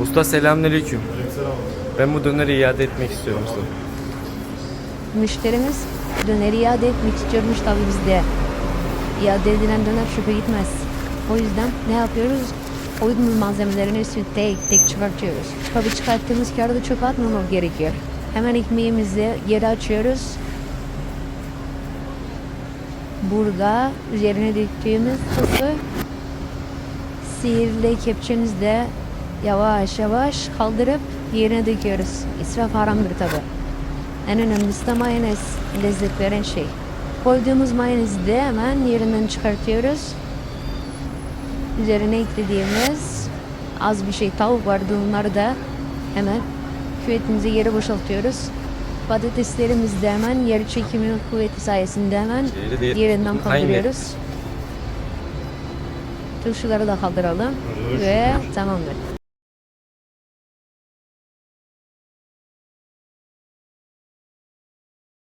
Usta selamünaleyküm. Ben bu döneri iade etmek istiyorum usta. Müşterimiz döneri iade etmek istiyormuş tabii bizde. İade edilen döner çöpe gitmez. O yüzden ne yapıyoruz? Uygun malzemelerini üstüne tek tek çıkartıyoruz. Tabii çıkarttığımız kağıdı çöpe atmamak gerekiyor. Hemen ekmeğimizi geri açıyoruz. Burada üzerine döktüğümüz sosu sihirli kepçemizle yavaş yavaş kaldırıp yerine döküyoruz. İsraf haramdır tabi. En önemlisi de mayonez lezzet veren şey. Koyduğumuz mayonezi de hemen yerinden çıkartıyoruz. Üzerine eklediğimiz az bir şey tavuk vardı onları da hemen küvetimize geri boşaltıyoruz. Patateslerimizi de hemen yer çekimi kuvveti sayesinde hemen Yeri de- yerinden kaldırıyoruz. Turşuları da kaldıralım ve tamamdır.